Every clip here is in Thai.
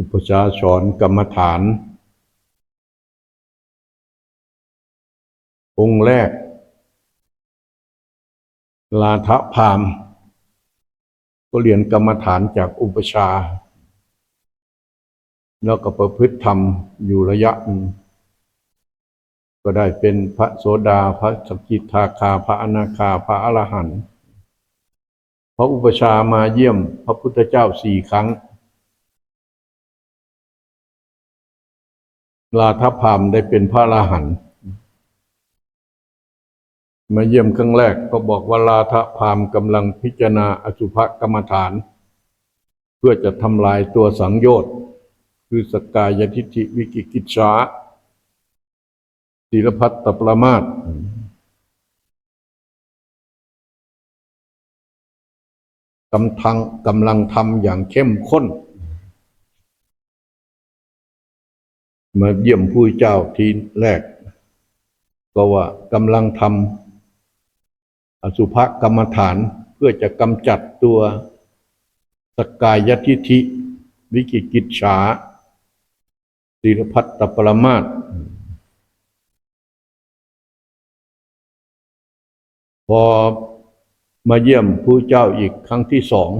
อุปชาสอนกรรมฐาน องค์แรก ลาทะพาม ก็เรียนกรรมฐานจากอุปชา แล้วก็ประพฤติธรรมอยู่ระยะหนึ่งก็ได้เป็นพระโสดาพระสกิทาคาพระอนาคาพระอรหันต์พระอุปชามาเยี่ยมพระพุทธเจ้าสี่ครั้ง ลาทพรามได้เป็นพระอรหันมาเยี่ยมครั้งแรกก็บอกว่าลาทพรามกำลังพิจารณาอสุภกรรมฐาน เพื่อจะทำลายตัวสังโยชน์คือสกายทิฏฐิวิกิกิจฉาศีลพัตตปรมาตกำทังกำลังทำอย่างเข้มข้น มาเยี่ยมผู้เจ้าทีแรก ก็ว่ากำลังทำอสุภกรรมฐานเพื่อจะกำจัดตัวสกายทิฏฐิวิกิกิจฉาศีลพัตตปรมาตพอมาเยี่ยมผู้เจ้าอีกครั้งที่สอง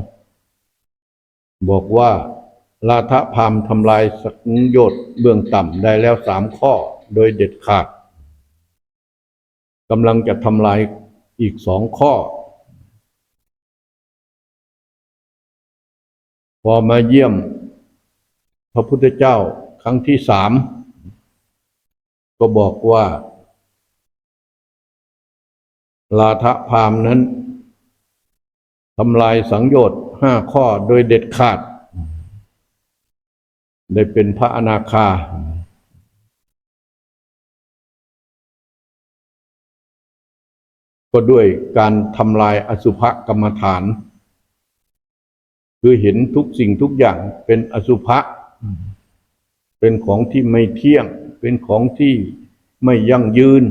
บอกว่า ลาทะพามทำลายสังโยชน์เบื้องต่ำได้แล้วสามข้อโดยเด็ดขาดกำลังจะทำลายอีกสองข้อ พอมาเยี่ยม พระพุทธเจ้าครั้งที่สามก็บอกว่า ลาทะพามนั้นทำลายสังโยชน์ห้าข้อโดยเด็ดขาด ได้เป็นพระอนาคา ก็ด้วยการทำลายอสุภกรรมฐาน คือเห็นทุกสิ่งทุกอย่างเป็นอสุภะเป็นของที่ไม่เที่ยง เป็นของที่ไม่ยั่งยืน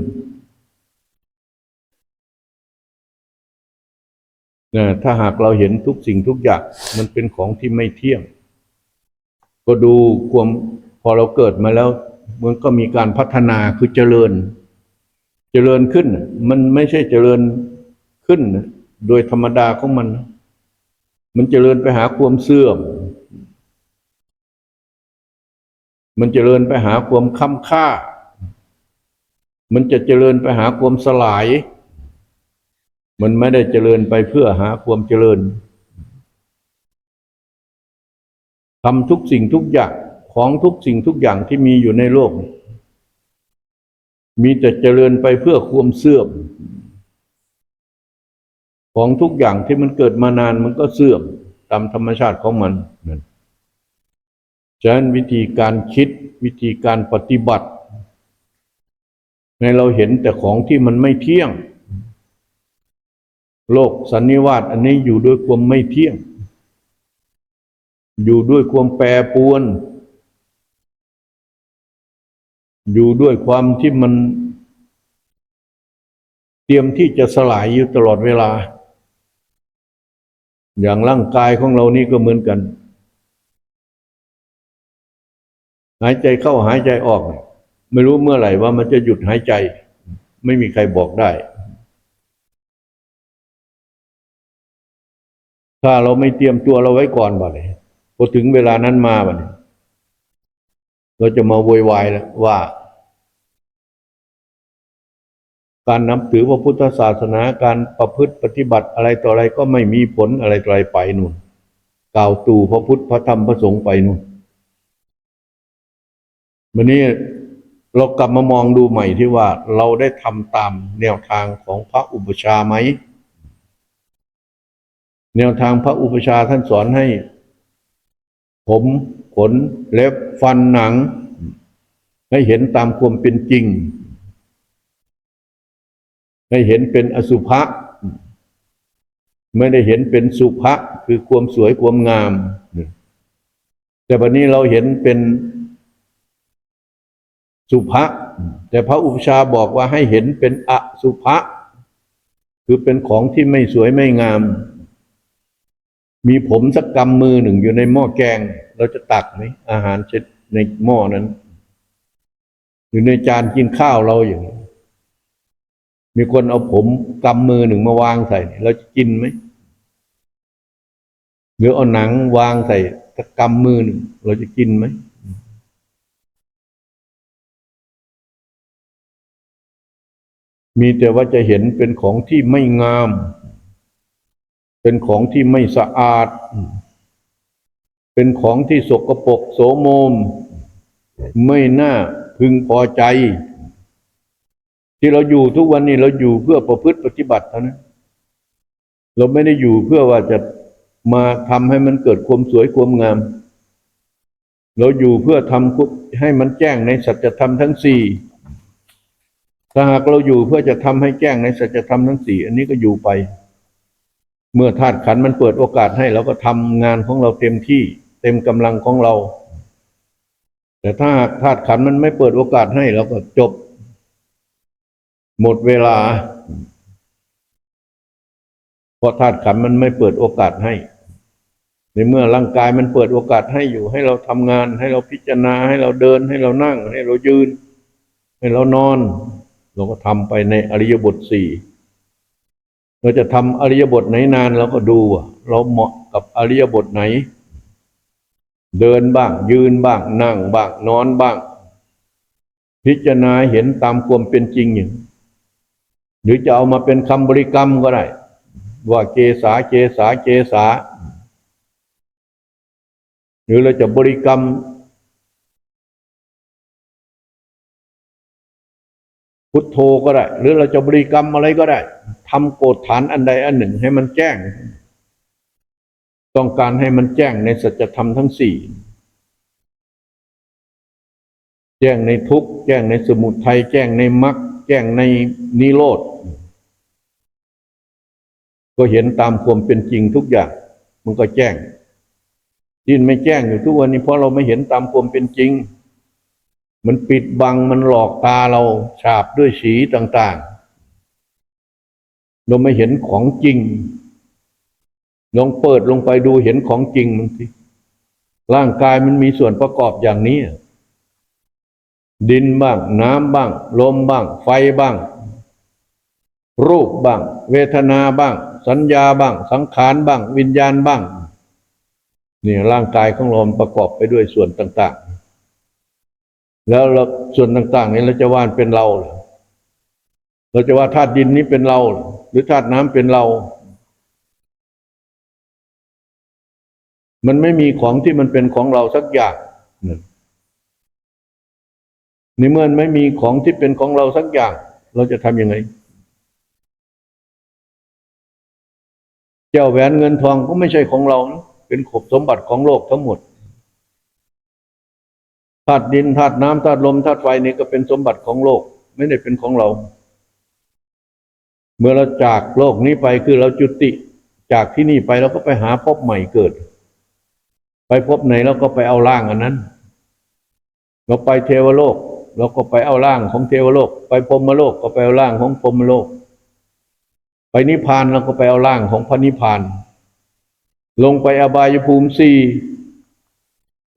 นะถ้าหากเราเห็นทุกสิ่งทุกอย่างมันเป็นของที่ไม่เที่ยง ก็ดูความพอเราเกิดมาแล้วมันก็มีการพัฒนาคือเจริญ เจริญขึ้น มันไม่ใช่เจริญขึ้น โดยธรรมดาของมัน มันเจริญไปหาความเสื่อม มันเจริญไปหาความค้ำค่า มันจะเจริญไปหาความสลาย มันไม่ได้เจริญไปเพื่อหาความเจริญ ทำทุกสิ่งทุกอย่างของทุกสิ่งทุกอย่างที่มีอยู่ในโลก มีแต่เจริญไปเพื่อความเสื่อม ของทุกอย่างที่มันเกิดมานานมันก็เสื่อมตามธรรมชาติของมันนั่นฉะนั้นวิธีการคิดวิธีการปฏิบัติ ในเราเห็นแต่ของที่มันไม่เที่ยง โลกสันนิวาตอันนี้อยู่ด้วยความไม่เที่ยง อยู่ด้วยความแปรปวน อยู่ด้วยความที่มัน เตรียมที่จะสลายอยู่ตลอดเวลา อย่างร่างกายของเรานี่ก็เหมือนกัน หายใจเข้าหายใจออก ไม่รู้เมื่อไหร่ว่ามันจะหยุดหายใจ ไม่มีใครบอกได้ ถ้าเราไม่เตรียมตัวเราไว้ก่อนบ่เลย พอถึงเวลานั้นมาบ่เนี่ยเราจะมาโวยวายแล้วว่า การนับถือพระพุทธศาสนาการประพฤติปฏิบัติอะไรต่ออะไรก็ไม่มีผลอะไรต่ออะไรไปนู่นกล่าวตู่พระพุทธพระธรรมพระสงฆ์ไปนู่นวันนี้เรากลับมามองดูใหม่ที่ว่าเราได้ทำตามแนวทางของพระอุปชาไหม แนวทางพระอุปชาท่านสอนให้ ผมขนเล็บฟันหนัง ให้เห็นตามความเป็นจริง ให้เห็นเป็นอสุภะไม่ได้เห็นเป็นสุภะคือความสวยความงาม แต่วันนี้เราเห็นเป็นสุภะแต่พระอุปชาบอกว่าให้เห็นเป็นอสุภะคือเป็นของที่ไม่สวยไม่งาม มีผมสักกำมือหนึ่งอยู่ในหม้อแกง เราจะตักไหมอาหารเช็ดในหม้อนั้น อยู่ในจานกินข้าวเราอย่างนี้มีคนเอาผมกำมือหนึ่งมาวางใส่เราจะกินไหมหรือเอาหนังวางใส่กำมือหนึ่งเราจะกินไหมมีแต่ว่าจะเห็นเป็นของที่ไม่งาม เป็นของที่ไม่สะอาด เป็นของที่สกปรกโสมม ไม่น่าพึงพอใจ ที่เราอยู่ทุกวันนี้เราอยู่เพื่อประพฤติปฏิบัติเท่านั้นเราไม่ได้อยู่เพื่อว่าจะมาทำให้มันเกิดความสวยความงาม เราอยู่เพื่อทำให้มันแจ้งในสัจธรรมทั้งสี่ถ้าหากเราอยู่เพื่อจะทำให้แจ้งในสัจธรรมทั้งสี่อันนี้ก็อยู่ไป เมื่อธาตุขันมันเปิดโอกาสให้เราก็ทำงานของเราเต็มที่ เต็มกำลังของเรา แต่ถ้าธาตุขันมันไม่เปิดโอกาสให้เราก็จบ หมดเวลาเพราะธาตุขันมันไม่เปิดโอกาสให้ ในเมื่อร่างกายมันเปิดโอกาสให้อยู่ ให้เราทำงาน ให้เราพิจารณาให้เราเดิน ให้เรานั่ง ให้เรายืน ให้เรานอน เราก็ทำไปในอริยบทสี่ เราจะทำอริยบทไหนนานเราก็ดูว่าเราเหมาะกับอริยบทไหน เดินบ้าง ยืนบ้าง นั่งบ้าง นอนบ้าง พิจารณาเห็นตามความเป็นจริงอย่างหรือจะเอามาเป็นคำบริกรรมก็ได้ ว่าเกษาเกษาเกษาหรือเราจะบริกรรม พุทโธก็ได้ หรือเราจะบริกรรมอะไรก็ได้ทำโกฏฐานอันใดอันหนึ่งให้มันแจ้ง ต้องการให้มันแจ้งในสัจธรรมทั้งสี่แจ้งในทุกข์แจ้งในสมุทัยแจ้งในมรรคแจ้งในนิโรธก็เห็นตามความเป็นจริงทุกอย่าง มันก็แจ้งที่ไม่แจ้งอยู่ทุกวันนี้เพราะเราไม่เห็นตามความเป็นจริง มันปิดบังมันหลอกตาเราฉาบด้วยสีต่างๆ เราไม่เห็นของจริง ลองเปิดลงไปดูเห็นของจริงมันสิร่างกายมันมีส่วนประกอบอย่างนี้ ดินบ้าง น้ำบ้าง ลมบ้าง ไฟบ้าง รูปบ้าง เวทนาบ้าง สัญญาบ้าง สังขารบ้าง วิญญาณบ้าง นี่ร่างกายของเราประกอบไปด้วยส่วนต่าง ๆ แล้วเราส่วนต่าง ๆ นี้เราจะว่าเป็นเรา เราจะว่าธาตุดินนี้เป็นเรา หรือธาตุน้ำเป็นเรา มันไม่มีของที่มันเป็นของเราสักอย่างในเมื่อไม่มีของที่เป็นของเราสักอย่าง เราจะทำยังไง เจ้าแหวนเงินทองก็ไม่ใช่ของเรา เป็นขบสมบัติของโลกทั้งหมด ธาตุดินธาตุน้ำธาตุลมธาตุไฟนี่ก็เป็นสมบัติของโลก ไม่ได้เป็นของเรา เมื่อเราจากโลกนี้ไปคือเราจุติ จากที่นี่ไปเราก็ไปหาพบใหม่เกิด ไปพบไหนเราก็ไปเอาร่างอันนั้น เราไปเทวโลกเราก็ไปเอาร่างของเทวโลก ไปพรมโลกก็ไปเอาร่างของพรมโลก ไปนิพพานเราก็ไปเอาร่างของพระนิพพาน ลงไปอบายภูมิสี่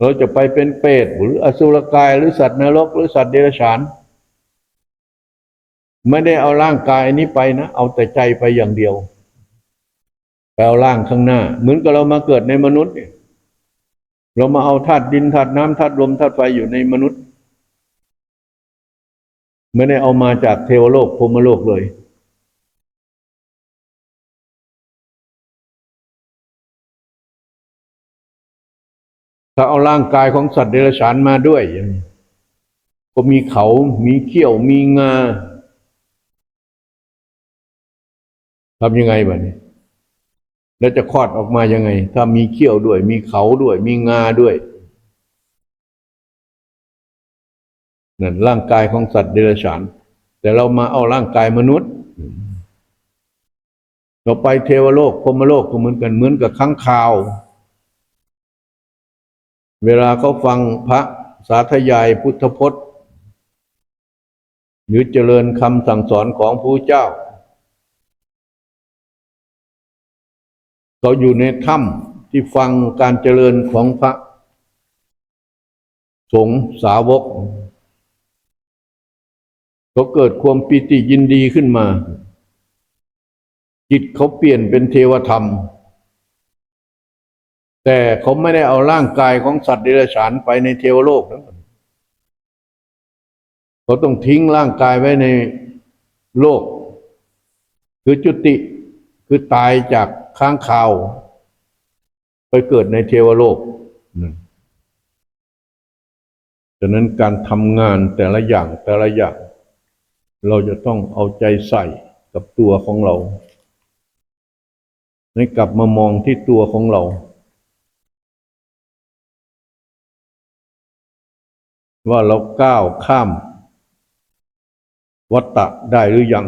เราจะไปเป็นเปรตหรืออสุรกายหรือสัตว์นรกหรือสัตว์เดรัจฉาน ไม่ได้เอาร่างกายนี้ไปนะ เอาแต่ใจไปอย่างเดียวไปเอาร่างข้างหน้า เหมือนกับเรามาเกิดในมนุษย์เนี่ยเรามาเอาธาตุดินธาตุน้ำธาตุลมธาตุไฟอยู่ในมนุษย์ ไม่ได้เอามาจากเทวโลกพรมโลกเลย ถ้าเอาร่างกายของสัตว์เดรัจฉานมาด้วยอย่างก็มีเขามีเขี้ยว มีงาทำยังไงบ้านี้แล้วจะคลอดออกมายังไง ถ้ามีเขี้ยวด้วย มีเขาด้วย มีงาด้วยนั่นร่างกายของสัตว์เดรัจฉาน แต่เรามาเอาร่างกายมนุษย์ เราไปเทวโลกพรมโลกก็เหมือนกันเหมือนกับข้างคาว เวลาเขาฟังพระสาธยายพุทธพจน์ หรือเจริญคำสั่งสอนของพระเจ้า เขาอยู่ในถ้ำที่ฟังการเจริญของพระสงฆ์สาวกเขาเกิดความปิติยินดีขึ้นมา จิตเขาเปลี่ยนเป็นเทวธรรม แต่เขาไม่ได้เอาร่างกายของสัตว์เดรัจฉานไปในเทวโลกนะเขาต้องทิ้งร่างกายไว้ในโลก คือจุติคือตายจากค้างคาว ไปเกิดในเทวโลกฉะนั้นการทำงานแต่ละอย่างแต่ละอย่าง เราจะต้องเอาใจใส่กับตัวของเรา ให้กลับมามองที่ตัวของเรา ว่าเราก้าวข้าม วัฏฏะได้หรือยัง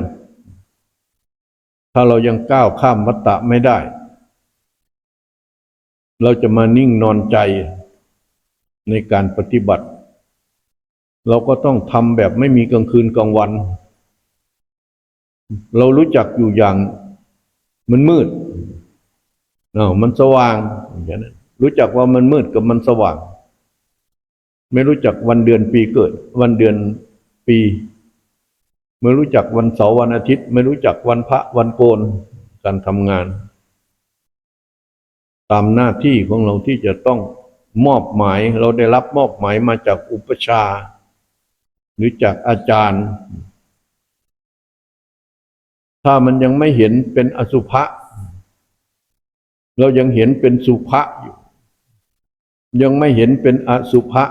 ถ้าเรายังก้าวข้ามวัฏฏะไม่ได้ เราจะมานิ่งนอนใจในการปฏิบัติ เราก็ต้องทำแบบไม่มีกลางคืนกลางวัน เรารู้จักอยู่อย่างมันมืดอ้ามันสว่างอย่างนั้นรู้จักว่ามันมืดกับมันสว่าง ไม่รู้จักวันเดือนปีเกิด วันเดือนปี ไม่รู้จักวันเสาร์วันอาทิตย์ ไม่รู้จักวันพระวันโกนการทำงาน ตามหน้าที่ของเราที่จะต้องมอบหมายเราได้รับมอบหมายมาจากอุปชา หรือจากอาจารย์ ถ้ามันยังไม่เห็นเป็นอสุภะเรายังเห็นเป็นสุภะอยู่ ยังไม่เห็นเป็นอสุภะ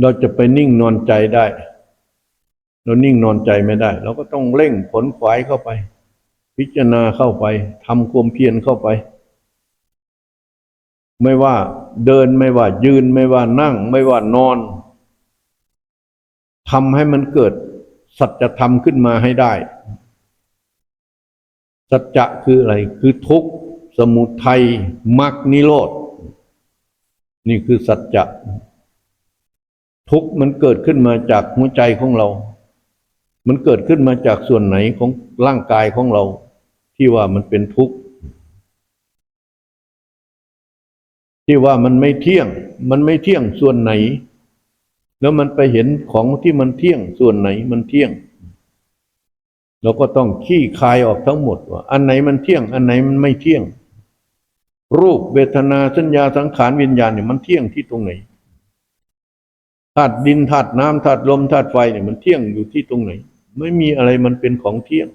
เราจะไปนิ่งนอนใจได้ เรานิ่งนอนใจไม่ได้ เราก็ต้องเร่งผลขวายเข้าไป พิจารณาเข้าไปทำความเพียรเข้าไป ไม่ว่าเดินไม่ว่ายืนไม่ว่านั่ง ไม่ว่านอนทำให้มันเกิด สัจธรรมขึ้นมาให้ได้ สัจจะคืออะไรคือทุกข์ สมุทัยมรรคนิโรธนี่คือสัจจะทุกข์มันเกิดขึ้นมาจากหัวใจของเรา มันเกิดขึ้นมาจากส่วนไหนของร่างกายของเรา ที่ว่ามันเป็นทุกข์ ที่ว่ามันไม่เที่ยง มันไม่เที่ยงส่วนไหน แล้วมันไปเห็นของที่มันเที่ยงส่วนไหนมันเที่ยง เราก็ต้องขี้คายออกทั้งหมดว่า อันไหนมันเที่ยง อันไหนมันไม่เที่ยง รูปเวทนาสัญญาสังขารวิญญาณเนี่ยมันเที่ยงที่ตรงไหนธาตุดินธาตุน้ำธาตุลมธาตุไฟเนี่ยมันเที่ยงอยู่ที่ตรงไหน ไม่มีอะไรมันเป็นของเที่ยง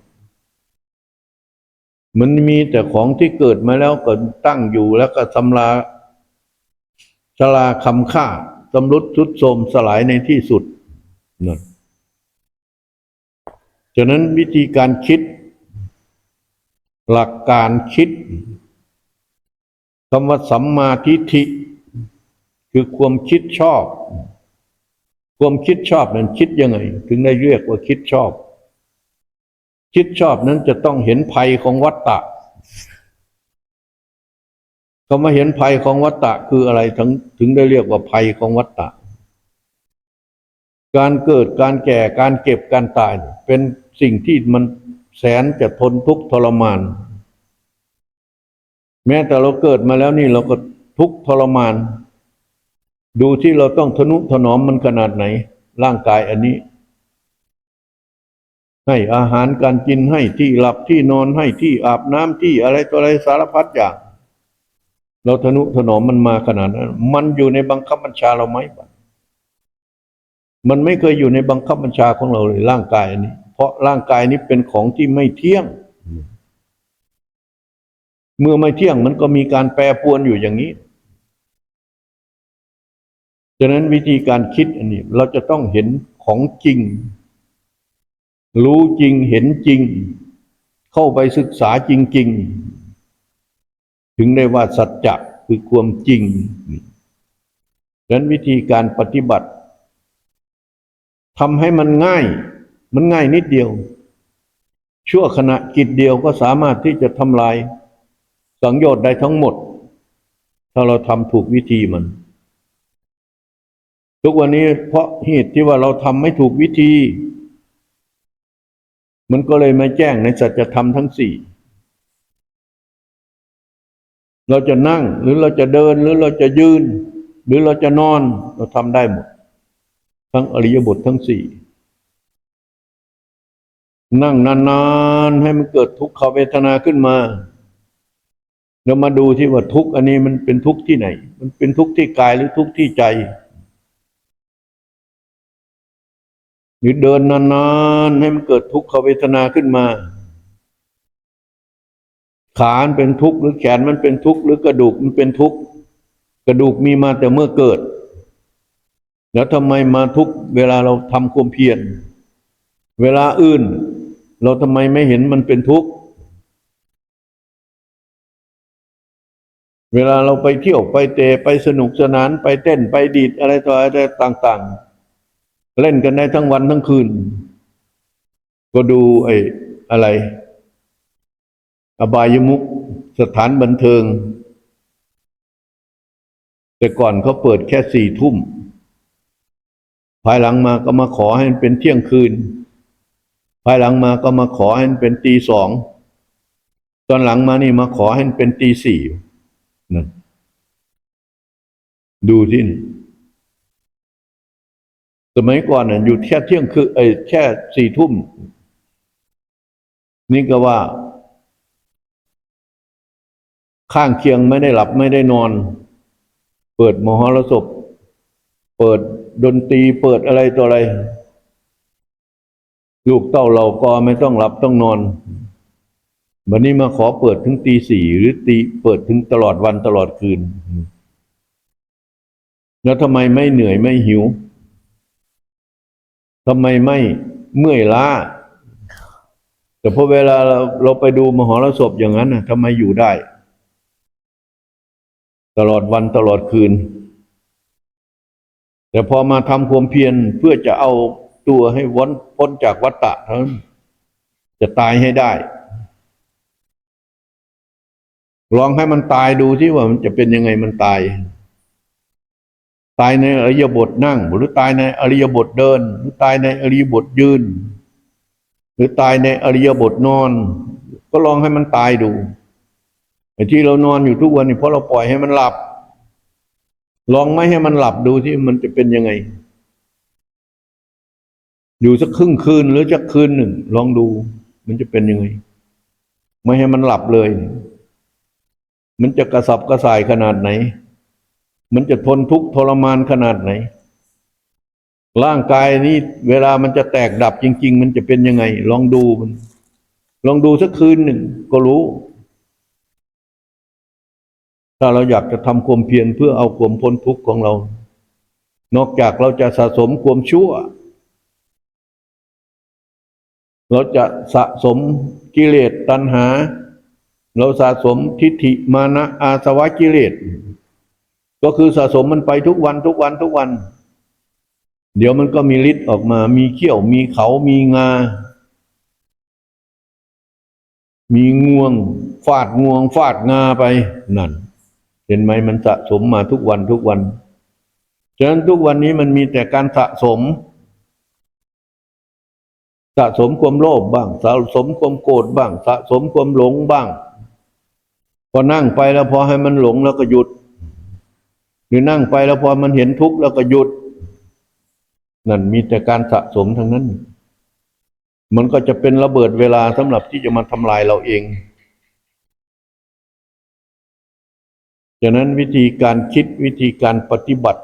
มันมีแต่ของที่เกิดมาแล้วก็ตั้งอยู่แล้วก็ทำลาชลาคำค่าสำรุดทุดโทมสลายในที่สุดนั่นฉะนั้นวิธีการคิด หลักการคิด คำว่าสัมมาทิฏฐิคือความคิดชอบ ความคิดชอบนั้นคิดยังไง ถึงได้เรียกว่าคิดชอบ คิดชอบนั้นจะต้องเห็นภัยของวัฏฏะเขามาเห็นภัยของวัฏฏะคืออะไรถึงถึงได้เรียกว่าภัยของวัฏฏะการเกิดการแก่การเก็บการตาย เป็นสิ่งที่มันแสนจะทนทุกข์ทรมาน แม้แต่เราเกิดมาแล้วนี่เราก็ทุกทรมาน ดูที่เราต้องทนุถนอมมันขนาดไหน ร่างกายอันนี้ ให้อาหารการกินให้ที่หลับที่นอนให้ที่อาบน้ำที่อะไรตัวอะไรสารพัดอย่าง เราทนุถนอมมันมาขนาดนั้น มันอยู่ในบังคับบัญชาเราไหมบมันไม่เคยอยู่ในบังคับบัญชาของเราเลยร่างกายอันนี้ เพราะร่างกายนี้เป็นของที่ไม่เที่ยง เมื่อไม่เที่ยงมันก็มีการแปรปรวนอยู่อย่างนี้ ฉะนั้นวิธีการคิดอันนี้ เราจะต้องเห็นของจริง รู้จริงเห็นจริง เข้าไปศึกษาจริง ๆ ถึงได้ว่าสัจจะคือความจริงฉะนั้นวิธีการปฏิบัติทำให้มันง่าย มันง่ายนิดเดียว ชั่วขณะกิจเดียวก็สามารถที่จะทำลาย สังโยชน์ได้ทั้งหมด ถ้าเราทำถูกวิธีมัน ทุกวันนี้เพราะเหตุที่ว่าเราทำไม่ถูกวิธี มันก็เลยมาแจ้งในสัจธรรมทั้งสี่เราจะนั่งหรือเราจะเดินหรือเราจะยืน หรือเราจะนอนเราทำได้หมด ทั้งอริยบททั้งสี่นั่งนานๆให้มันเกิดทุกขเวทนาขึ้นมา เรามาดูที่ว่าทุกข์อันนี้มันเป็นทุกข์ที่ไหน มันเป็นทุกข์ที่กายหรือทุกข์ที่ใจหรือเดินนานๆให้มันเกิดทุกขเวทนาขึ้นมา ขานเป็นทุกข์หรือแขนมันเป็นทุกข์หรือกระดูกมันเป็นทุกข์กระดูกมีมาแต่เมื่อเกิด แล้วทำไมมาทุกข์เวลาเราทำความเพียรเวลาอื่น เราทำไมไม่เห็นมันเป็นทุกข์ เวลาเราไปเที่ยวไปเตะไปสนุกสนานไปเต้นไปดีดอะไรต่ออะไรต่าง ๆ เล่นกันได้ทั้งวันทั้งคืน ก็ดูไอ้อะไร อบายมุกสถานบันเทิง แต่ก่อนเขาเปิดแค่สี่ทุ่ม ภายหลังมาก็มาขอให้มันเป็นเที่ยงคืน ภายหลังมาก็มาขอให้มันเป็นตีสอง ตอนหลังมานี่มาขอให้มันเป็นตีสี่ นั่นดูที่สมัยก่อนน่ะอยู่แค่เที่ยงคือเอ้แค่สี่ทุ่ม นี่ก็ว่า ข้างเคียงไม่ได้หลับไม่ได้นอน เปิดมหรสพ เปิดดนตรีเปิดอะไรตัวอะไร ลูกเต้าเราก็ไม่ต้องหลับต้องนอน วันนี้มาขอเปิดถึงตีสี่หรือตีเปิดถึงตลอดวันตลอดคืน แล้วทำไมไม่เหนื่อยไม่หิวทำไมไม่เมื่อยล้า แต่พอเวลาเราเราไปดูมหรสพอย่างนั้นนะทำไมอยู่ได้ ตลอดวันตลอดคืน แต่พอมาทำความเพียรเพื่อจะเอาตัวให้วนพ้นจากวัฏฏะเท่านั้นจะตายให้ได้ ลองให้มันตายดูที่ว่ามันจะเป็นยังไงมันตาย ตายในอริยบทนั่ง หรือตายในอริยบทเดิน หรือตายในอริยบทยืน หรือตายในอริยบทนอน ก็ลองให้มันตายดูไอ้ที่เรานอนอยู่ทุกวันนี่เพราะเราปล่อยให้มันหลับ ลองไม่ให้มันหลับดูที่มันจะเป็นยังไง อยู่สักครึ่งคืนหรือสักคืนหนึ่ง ลองดู มันจะเป็นยังไง ไม่ให้มันหลับเลย มันจะกระสับกระส่ายขนาดไหน มันจะทนทุกข์ทรมานขนาดไหน ร่างกายนี้เวลามันจะแตกดับจริง ๆ มันจะเป็นยังไง ลองดูมัน ลองดูสักคืนหนึ่งก็รู้ ถ้าเราอยากจะทำความเพียรเพื่อเอาความพ้นทุกข์ของเรา นอกจากเราจะสะสมความชั่ว เราจะสะสมกิเลสตัณหา เราสะสมทิฏฐิมานะอาสวะกิเลส ก็คือสะสมมันไปทุกวันทุกวันทุกวัน เดี๋ยวมันก็มีฤทธิ์ออกมา มีเขี้ยว มีเขา มีงา มีงวง ฟาดงวง ฟาดงาไปนั่น เห็นไหมมันสะสมมาทุกวันทุกวัน ฉะนั้นทุกวันนี้มันมีแต่การสะสมสะสมความโลภบ้าง สะสมความโกรธบ้าง สะสมความหลงบ้าง พอนั่งไปแล้วพอให้มันหลงแล้วก็หยุด หรือนั่งไปแล้วพอมันเห็นทุกข์แล้วก็หยุด นั่นมีแต่การสะสมทั้งนั้น มันก็จะเป็นระเบิดเวลาสำหรับที่จะมาทำลายเราเองฉะนั้นวิธีการคิดวิธีการปฏิบัติ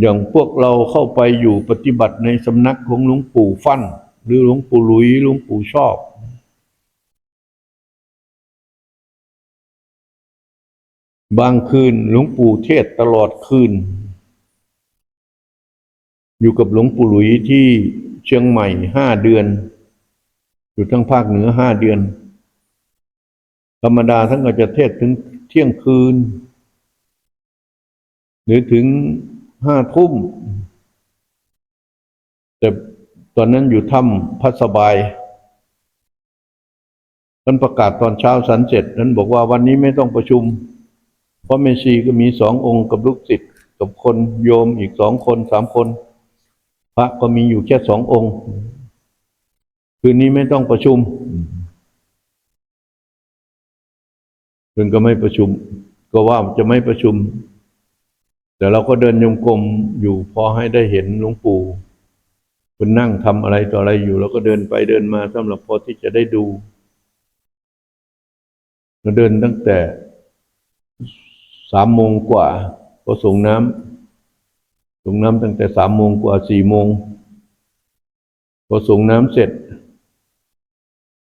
อย่างพวกเราเข้าไปอยู่ปฏิบัติในสำนักของหลวงปู่ฟั่น หรือหลวงปู่หลุยหลวงปู่ชอบ บางคืนหลวงปู่เทศตลอดคืน อยู่กับหลวงปู่หลุยที่เชียงใหม่ห้าเดือน อยู่ทั้งภาคเหนือห้าเดือน ธรรมดาท่านก็จะเทศถึงเที่ยงคืน หรือถึงห้าทุ่ม แต่ตอนนั้นอยู่ถ้ำพัสบายท่านประกาศตอนเช้าสันเสร็จนั้นบอกว่าวันนี้ไม่ต้องประชุม เพราะเมชีก็มีสององค์กับลูกศิษย์กับคนโยมอีกสองคนสามคน พระก็มีอยู่แค่สององค์ คืนนี้ไม่ต้องประชุมเพิ่นก็ไม่ประชุม ก็ว่าจะไม่ประชุม แต่เราก็เดินยงกรมอยู่พอให้ได้เห็นหลวงปู่เพิ่นนั่งทำอะไรต่ออะไรอยู่เราก็เดินไปเดินมาสำหรับพอที่จะได้ดูเราเดินตั้งแต่ามโมงกว่าพอส่งน้ำส่งน้ำตั้งแต่สามโมงกว่าสี่โมงพอส่งน้ำเสร็จ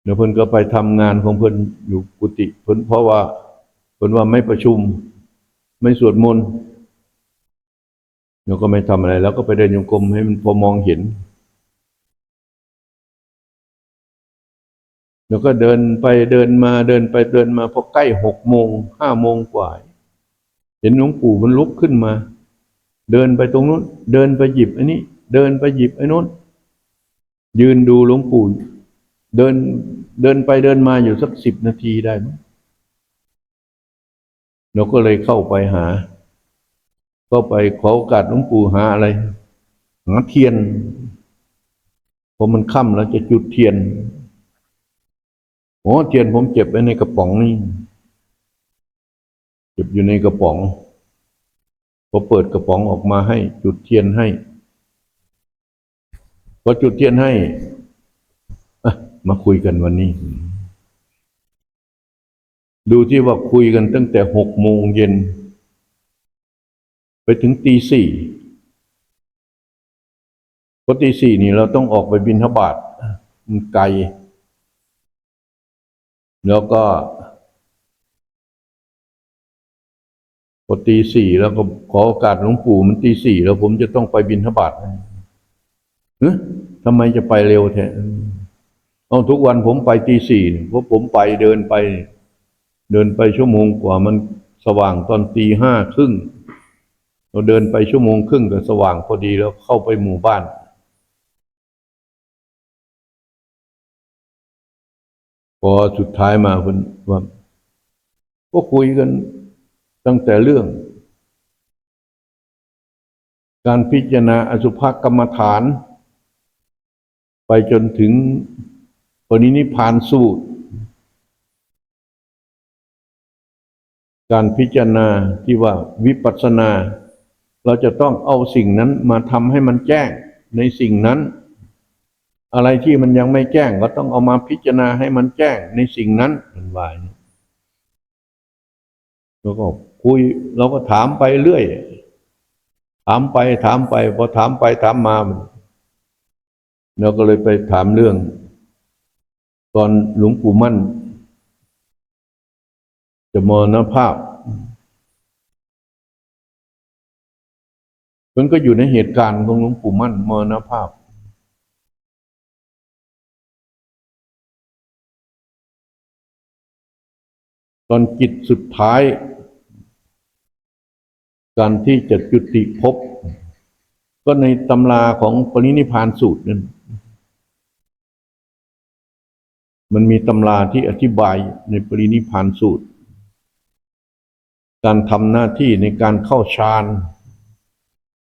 เดี๋ยวเพิ่นก็ไปทำงานของเพิ่นอยู่กุฏิเพิ่นเพราะว่าเพิ่นว่าไม่ประชุม ไม่สวดมนต์แล้วก็ไม่ทำอะไร แล้วก็ไปเดินโยงกรมให้มันพอมองเห็นแล้วก็เดินไปเดินมาเดินไปเดินมาพอใกล้หกโมงห้าโมงกว่า ห็นหลวงปู่มันลุกขึ้นมา เดินไปตรงนู้น เดินไปหยิบอันนี้ เดินไปหยิบไอ้นู้น ยืนดูหลวงปู่ เดินเดินไปเดินมาอยู่สักสิบนาทีได้มั้งเราก็เลยเข้าไปหา ก็ไปขอโอกาสหลวงปู่หาอะไรหาเทียนพอมันค่ำแล้วจะจุดเทียนโอ้เทียนผมเก็บไว้ในกระป๋องนี่ เก็บอยู่ในกระป๋องพอเปิดกระป๋องออกมาให้ จุดเทียนให้พอจุดเทียนให้อมาคุยกันวันนี้ ดูที่ว่าคุยกันตั้งแต่หกโมงเย็น ไปถึงตีสี่พอตีสี่นี่เราต้องออกไปบินทบาทมันไกล แล้วก็ พอตีสี่แล้วก็ขอโอกาสหลวงปู่มันตีสี่แล้วผมจะต้องไปบินทบาทเฮ้ยทำไมจะไปเร็วแท้เอาทุกวันผมไปตีสี่นี่เพราะผมไปเดินไป เดินไปชั่วโมงกว่ามันสว่างตอนตีห้าครึ่งเราเดินไปชั่วโมงครึ่งก็สว่างพอดีแล้วเข้าไปหมู่บ้านพอสุดท้ายมาเพิ่นว่าก็คุยกัน ตั้งแต่เรื่อง การพิจารณาอสุภกรรมฐาน ไปจนถึงปณินิพานสูตร การพิจารณาที่ว่าวิปัสสนา เราจะต้องเอาสิ่งนั้นมาทำให้มันแจ้งในสิ่งนั้น อะไรที่มันยังไม่แจ้งก็ต้องเอามาพิจารณาให้มันแจ้งในสิ่งนั้นมันวายแล้วก็ คุยเราก็ถามไปเรื่อย ถามไปถามไปพอถามไปถามมาเราก็เลยไปถามเรื่อง ตอนหลวงปู่มั่น จะมรณภาพมันก็อยู่ในเหตุการณ์ของหลวงปู่มั่นมรณภาพตอนจิตสุดท้าย การที่จะจุติภพก็ในตำราของปรินิพานสูตรนั้นมันมีตำราที่อธิบายในปรินิพพานสูตร การทำหน้าที่ในการเข้าฌาน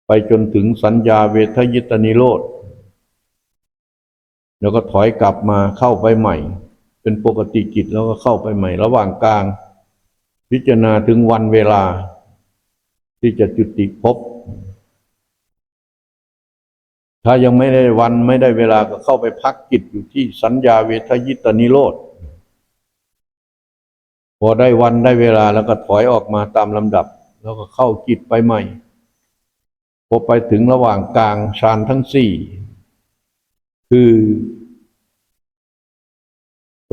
ไปจนถึงสัญญาเวทยิตนิโรธ แล้วก็ถอยกลับมาเข้าไปใหม่ เป็นปกติกิจแล้วก็เข้าไปใหม่ ระหว่างกลาง พิจารณาถึงวันเวลา ที่จะจุติภพถ้ายังไม่ได้วันไม่ได้เวลาก็เข้าไปพักกิจอยู่ที่สัญญาเวทยิตนิโรธพอได้วันได้เวลาแล้วก็ถอยออกมาตามลำดับ แล้วก็เข้ากิจไปใหม่ พอไปถึงระหว่างกลางฌานทั้งสี่ คือ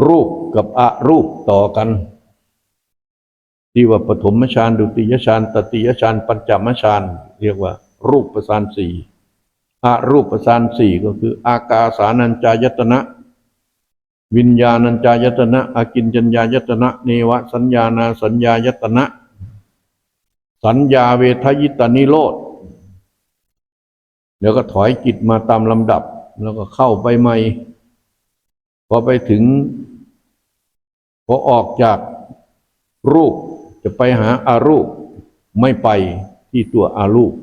รูปกับอรูปต่อกัน ที่ว่าปฐมฌานดุติยฌานตติยฌานปัญจมฌานเรียกว่า รูปประสานสี่อารูปประสานสี่ก็คือ อากาสานัญจายตนะ วิญญาณัญจายตนะอากินจัญญายตนะ เนวสัญญานาสัญญายตนะ สัญญาเวทยิตานิโรธแล้วก็ถอยจิตมาตามลำดับ แล้วก็เข้าไปใหม่พอไปถึงพอออกจากรูป จะไปหาอารูปไม่ไปที่ตัวอารูป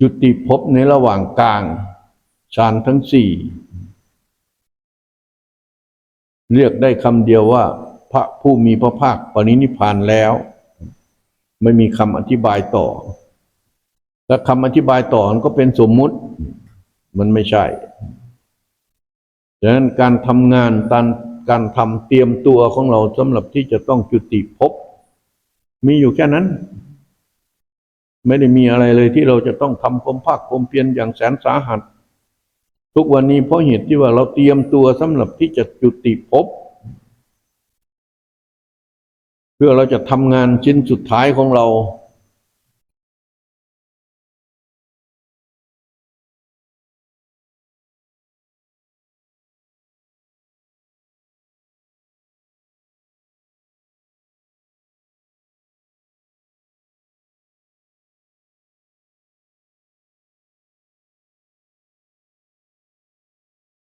จุติภพในระหว่างกลางฌานทั้งสี่ เรียกได้คำเดียวว่า พระผู้มีพระภาคปรินิพานแล้ว ไม่มีคำอธิบายต่อ และคำอธิบายต่อก็เป็นสมมุติ มันไม่ใช่ดังนั้นการทำงานการ การทำเตรียมตัวของเราสำหรับที่จะต้องจุติภพมีอยู่แค่นั้น ไม่ได้มีอะไรเลยที่เราจะต้องทำความภาคความเพียรอย่างแสนสาหัส ทุกวันนี้เพราะเหตุที่ว่าเราเตรียมตัวสำหรับที่จะจุติภพเพื่อเราจะทำงานชิ้นสุดท้ายของเรา